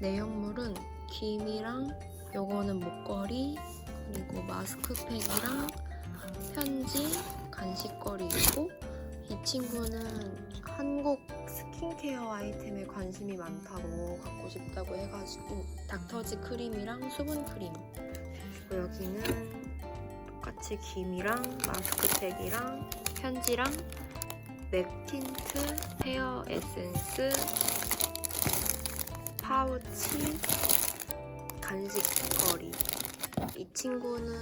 내용물은 김이랑 요거는 목걸이 그리고 마스크팩이랑 편지 간식거리이고 이 친구는 한국 스킨케어 아이템에 관심이 많다고 갖고 싶다고 해가지고 닥터지 크림이랑 수분 크림. 그리고 여기는 똑같이 김이랑 마스크팩이랑 편지랑 맥 틴트 헤어 에센스 파우치 간식거리 이 친구는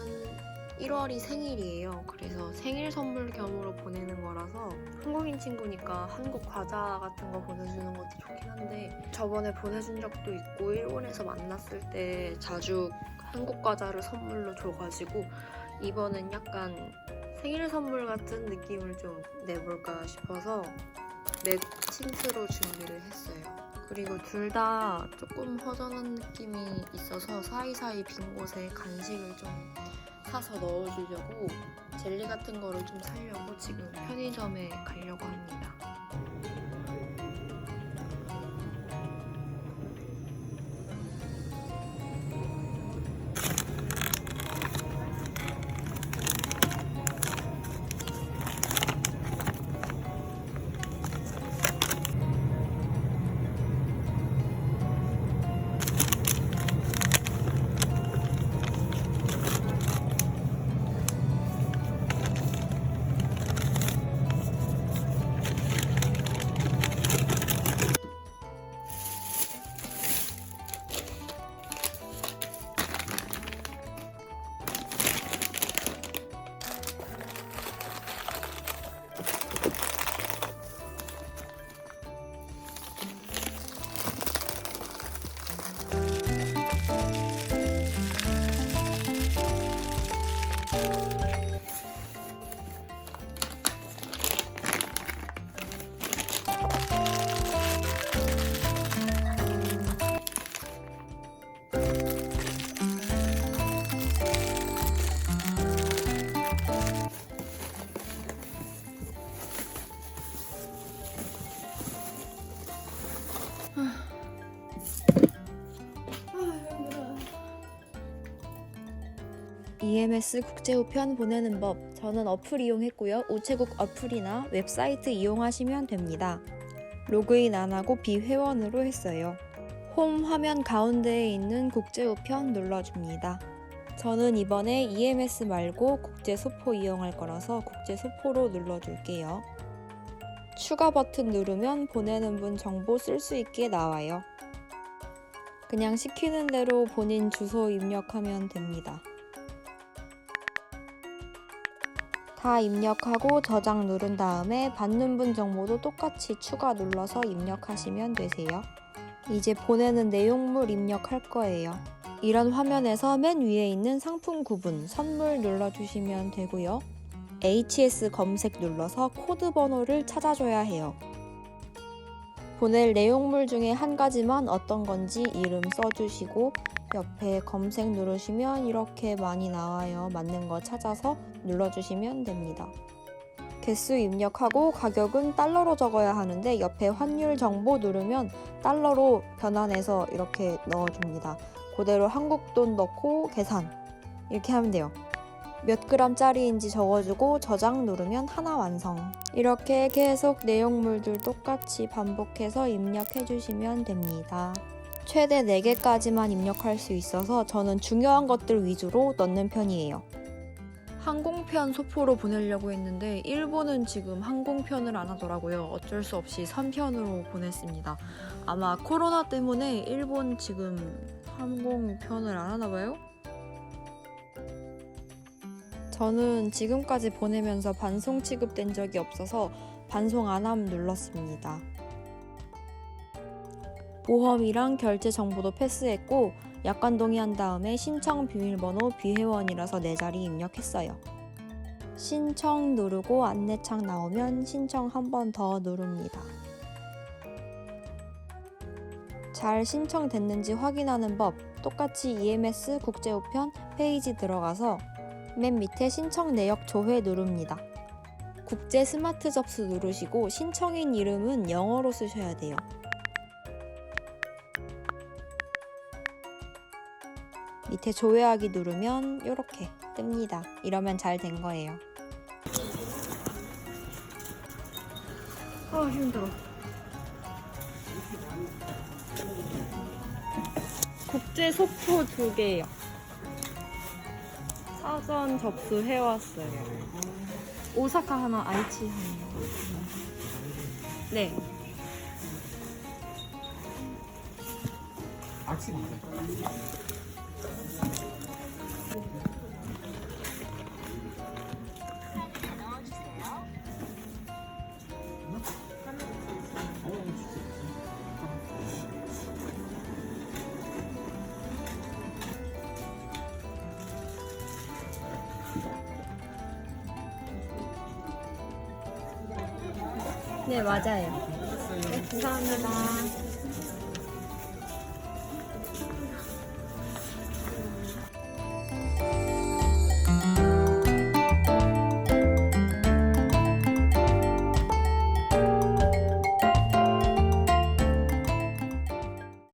1월이 생일이에요. 그래서 생일 선물 겸으로 보내는 거라서 한국인 친구니까 한국 과자 같은 거 보내주는 것도 좋긴 한데 저번에 보내준 적도 있고 일본에서 만났을 때 자주 한국 과자를 선물로 줘가지고 이번엔 약간 생일 선물 같은 느낌을 좀 내볼까 싶어서 맥 틴트로 준비를 했어요. 그리고 둘 다 조금 허전한 느낌이 있어서 사이사이 빈 곳에 간식을 좀 사서 넣어주려고 젤리 같은 거를 좀 사려고 지금 편의점에 가려고 합니다. EMS 국제우편 보내는 법. 저는 어플 이용했고요. 우체국 어플이나 웹사이트 이용하시면 됩니다. 로그인 안 하고 비회원으로 했어요. 홈 화면 가운데에 있는 국제우편 눌러줍니다. 저는 이번에 EMS 말고 국제소포 이용할 거라서 국제소포로 눌러줄게요. 추가 버튼 누르면 보내는 분 정보 쓸 수 있게 나와요. 그냥 시키는 대로 본인 주소 입력하면 됩니다. 다 입력하고 저장 누른 다음에 받는 분 정보도 똑같이 추가 눌러서 입력하시면 되세요. 이제 보내는 내용물 입력할 거예요. 이런 화면에서 맨 위에 있는 상품 구분 선물 눌러주시면 되고요. HS 검색 눌러서 코드 번호를 찾아줘야 해요. 보낼 내용물 중에 한 가지만 어떤 건지 이름 써주시고 옆에 검색 누르시면 이렇게 많이 나와요. 맞는 거 찾아서 눌러주시면 됩니다. 개수 입력하고 가격은 달러로 적어야 하는데 옆에 환율 정보 누르면 달러로 변환해서 이렇게 넣어줍니다. 그대로 한국 돈 넣고 계산 이렇게 하면 돼요. 몇 그램짜리인지 적어주고 저장 누르면 하나 완성. 이렇게 계속 내용물들 똑같이 반복해서 입력해 주시면 됩니다. 최대 4개까지만 입력할 수 있어서 저는 중요한 것들 위주로 넣는 편이에요. 항공편 소포로 보내려고 했는데 일본은 지금 항공편을 안 하더라고요. 어쩔 수 없이 선편으로 보냈습니다. 아마 코로나 때문에 일본 지금 항공편을 안 하나 봐요? 저는 지금까지 보내면서 반송 취급된 적이 없어서 반송 안 함 눌렀습니다. 보험이랑 결제 정보도 패스했고 약관 동의한 다음에 신청 비밀번호 비회원이라서 네 자리 입력했어요. 신청 누르고 안내창 나오면 신청 한 번 더 누릅니다. 잘 신청됐는지 확인하는 법 똑같이 EMS 국제우편 페이지 들어가서 맨 밑에 신청 내역 조회 누릅니다. 국제 스마트 접수 누르시고 신청인 이름은 영어로 쓰셔야 돼요. 밑에 조회하기 누르면 이렇게 뜹니다. 이러면 잘 된 거예요. 아 힘들어. 국제 속초 두 개요. 사전 접수해 왔어요. 오사카 하나, 아이치 하나. 네. 아침 네, 맞아요. 네, 감사합니다.